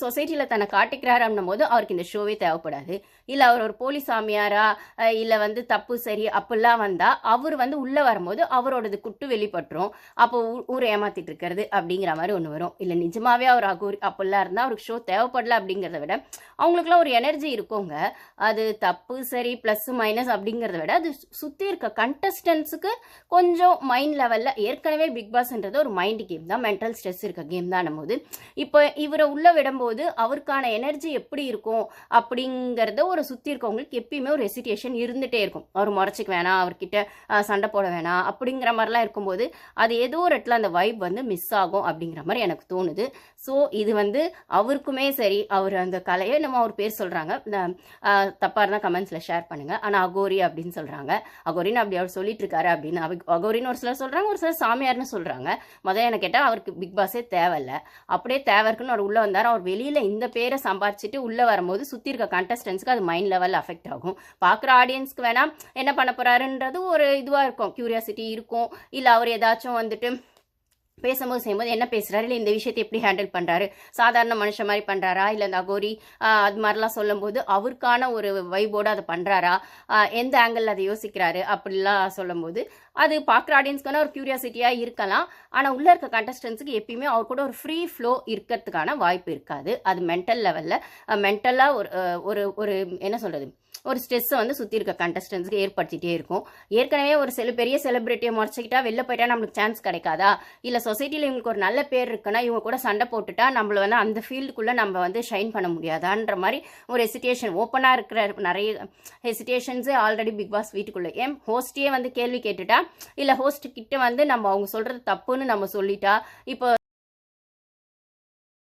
சொசைட்டியில் தன்னை காட்டிக்கிறாருன்னும் போது அவருக்கு இந்த ஷோவே தேவைப்படாது. இல்லை அவர் ஒரு போலீஸ் சாமியாரா? இல்லை வந்து தப்பு சரி அப்படிலாம் வந்தால் அவர் வந்து உள்ளே வரும்போது அவரோடது குட்டு வெளிப்பட்டுரும். அப்போ ஊரை ஏமாத்திட்டு இருக்கிறது அப்படிங்கிற மாதிரி ஒன்று வரும். இல்லை நிஜமாவே அவர் அகூர் அப்படிலாம் இருந்தால் அவருக்கு ஷோ தேவைப்படல அப்படிங்கிறத விட அவங்களுக்குலாம் ஒரு எனர்ஜி இருக்குங்க. அது தப்பு சரி ப்ளஸ் மைனஸ் அப்படிங்கிறத விட அது சுற்றி இருக்க கண்டஸ்டன்ஸுக்கு கொஞ்சம் மைண்ட் லெவலில் ஏற்கனவே பிக் பாஸ்ன்றது ஒரு மைண்ட் கேம் தான். மென்டல் ஸ்ட்ரெஸ் இருக்க கேம் தான் போது இப்போ இவரை உள்ள விடும்போது அவருக்கான எனர்ஜி எப்படி இருக்கும் அப்படிங்கிறத ஒரு சுற்றி இருக்கவங்களுக்கு எப்பயுமே ஒரு ஹெசிடேஷன் இருந்துகிட்டே இருக்கும். அவர் முறைச்சிக்க வேணாம் அவர்கிட்ட சண்டை போட வேணாம் அப்படிங்கிற மாதிரிலாம் இருக்கும்போது அது ஏதோ ஒரு இடத்துல அந்த வைப் வந்து மிஸ் ஆகும் அப்படிங்கிற மாதிரி எனக்கு தோணுது. ஸோ இது வந்து அவருக்குமே சரி அவர் அந்த கலையை நம்ம அவர் பேர் சொல்கிறாங்க தப்பாக இருந்தால் கமெண்ட்ஸில் ஷேர் பண்ணுங்கள் ஆனால் அகோரி அப்படின்னு சொல்கிறாங்க அகோரின்னு அப்படி அவர் சொல்லிட்டு இருக்காரு அப்படின்னு அவ- அகோரின்னு ஒரு சிலர் சொல்கிறாங்க ஒரு சிலர் சாமியார்னு சொல்கிறாங்க முதல்ல என்ன கேட்டால் அவருக்கு பிக் பாஸே தேவையில்ல. அப்படியே தேவை இருக்குன்னு அவர் உள்ளே வந்தார். அவர் வெளியில் இந்த பேரை சம்பாரிச்சிட்டு உள்ளே வரும்போது சுற்றி இருக்க கண்டஸ்டன்ஸ்க்கு அது மைண்ட் லெவல் அஃபெக்ட் ஆகும். பார்க்குற ஆடியன்ஸ்க்கு வேணால் என்ன பண்ண போகிறாருன்றது ஒரு இதுவாக இருக்கும். க்யூரியாசிட்டி இருக்கும். இல்லை அவர் ஏதாச்சும் வந்துட்டு பேசும்போது செய்யும்போது என்ன பேசுகிறாரு இல்லை இந்த விஷயத்தை எப்படி ஹேண்டில் பண்ணுறாரு சாதாரண மனுஷன் மாதிரி பண்ணுறாரா இல்லை இந்த அகோரி அது மாதிரிலாம் சொல்லும்போது அவருக்கான ஒரு வைபோடு அதை பண்ணுறாரா எந்த ஆங்கிள் அதை யோசிக்கிறாரு? அப்படிலாம் சொல்லும்போது அது பார்க்குற ஆடியன்ஸ்க்கான ஒரு க்யூரியாசிட்டியாக இருக்கலாம். ஆனால் உள்ளே இருக்க கண்டஸ்டன்ஸுக்கு எப்பயுமே அவர் கூட ஒரு ஃப்ரீ ஃப்ளோ இருக்கிறதுக்கான வாய்ப்பு இருக்காது. அது மென்டல் லெவலில் மென்டலாக ஒரு ஒரு ஒரு என்ன சொல்கிறது ஒரு ஸ்ட்ரெஸ்ஸை வந்து சுற்றி இருக்க கண்டஸ்டன்ஸுக்கு ஏற்படுத்திகிட்டே இருக்கும். ஏற்கனவே ஒரு சில பெரிய செலிபிரிட்டியை முறைச்சிக்கிட்டா வெளில போயிட்டா நம்மளுக்கு சான்ஸ் கிடைக்காதா? இல்லை சொசைட்டியில் இவங்களுக்கு ஒரு நல்ல பேர் இருக்குன்னா இவங்க கூட சண்டை போட்டுட்டா நம்மள வந்து அந்த ஃபீல்டுக்குள்ளே நம்ம வந்து ஷைன் பண்ண முடியாதான்ற மாதிரி ஒரு ஹெசிடேஷன் ஓப்பனாக இருக்கிற நிறைய ஹெசிடேஷன்ஸே ஆல்ரெடி பிக் பாஸ் வீட்டுக்குள்ளே. ஏன்? ஹோஸ்ட்டையே வந்து கேள்வி கேட்டுட்டா? இல்லை ஹோஸ்ட் கிட்ட வந்து நம்ம அவங்க சொல்கிறது தப்புன்னு நம்ம சொல்லிட்டா? இப்போ